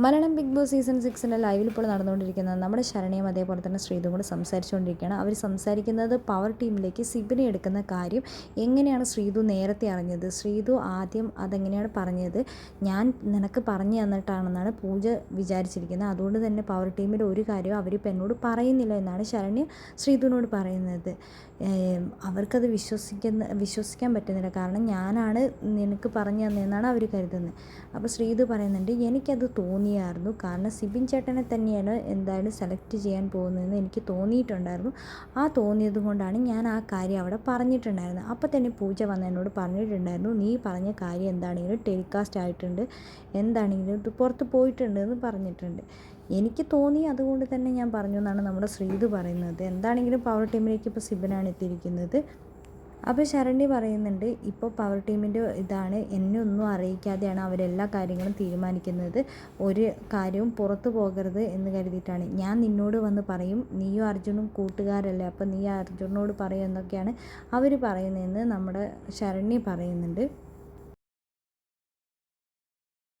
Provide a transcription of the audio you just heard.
Malayalam Bigg Boss season സിക്സിന്റെ ലൈവിൽ ഇപ്പോൾ നടന്നുകൊണ്ടിരിക്കുന്നത് നമ്മുടെ ശരണയും അതേപോലെ തന്നെ ശ്രീതും കൂടെ സംസാരിച്ചുകൊണ്ടിരിക്കുകയാണ്. അവർ സംസാരിക്കുന്നത് പവർ ടീമിലേക്ക് സിബിനെ എടുക്കുന്ന കാര്യം എങ്ങനെയാണ് ശ്രീതു നേരത്തെ അറിഞ്ഞത്? ശ്രീതു ആദ്യം അതെങ്ങനെയാണ് പറഞ്ഞത്? ഞാൻ നിനക്ക് പറഞ്ഞു തന്നിട്ടാണെന്നാണ് പൂജ വിചാരിച്ചിരിക്കുന്നത്. അതുകൊണ്ട് തന്നെ പവർ ടീമിന്റെ ഒരു കാര്യവും അവരിപ്പോൾ എന്നോട് പറയുന്നില്ല എന്നാണ് ശരണ്യ ശ്രീതുവിനോട് പറയുന്നത്. അവർക്കത് വിശ്വസിക്കുന്ന വിശ്വസിക്കാൻ പറ്റുന്നില്ല. കാരണം ഞാനാണ് നിനക്ക് പറഞ്ഞു തന്നതെന്നാണ് അവർ കരുതുന്നത്. അപ്പോൾ ശ്രീതു പറയുന്നുണ്ട് എനിക്കത് തോന്നിയായിരുന്നു. കാരണം സിബിൻ ചേട്ടനെ തന്നെയാണ് എന്തായാലും സെലക്ട് ചെയ്യാൻ പോകുന്നതെന്ന് എനിക്ക് തോന്നിയിട്ടുണ്ടായിരുന്നു. ആ തോന്നിയത് കൊണ്ടാണ് ഞാൻ ആ കാര്യം അവിടെ പറഞ്ഞിട്ടുണ്ടായിരുന്നത്. അപ്പോൾ തന്നെ പൂജ വന്ന് എന്നോട് പറഞ്ഞിട്ടുണ്ടായിരുന്നു നീ പറഞ്ഞ കാര്യം എന്താണെങ്കിലും ടെലികാസ്റ്റ് ആയിട്ടുണ്ട് എന്താണെങ്കിലും ഇത് പുറത്ത് പോയിട്ടുണ്ട് എന്ന് പറഞ്ഞിട്ടുണ്ട്. എനിക്ക് തോന്നി അതുകൊണ്ട് തന്നെ ഞാൻ പറഞ്ഞു എന്നാണ് നമ്മുടെ ശ്രീത് പറയുന്നത്. എന്താണെങ്കിലും പവർ ടീമിലേക്ക് ഇപ്പോൾ സിബിനാണ് എത്തിയിരിക്കുന്നത്. അപ്പോൾ ശരണ്യ പറയുന്നുണ്ട് ഇപ്പോൾ പവർ ടീമിന്റെ ഇതാണ് എന്നെ ഒന്നും അറിയിക്കാതെയാണ് അവരെല്ലാ കാര്യങ്ങളും തീരുമാനിക്കുന്നത്. ഒരു കാര്യവും പുറത്തു പോകരുത് എന്ന് കരുതിയിട്ടാണ്. ഞാൻ നിന്നോട് വന്ന് പറയും നീയും അർജുനും കൂട്ടുകാരല്ലേ അപ്പോൾ നീ അർജുനോട് പറയും എന്നൊക്കെയാണ് അവർ പറയുന്നതെന്ന് നമ്മുടെ ശരണ്യ പറയുന്നുണ്ട്.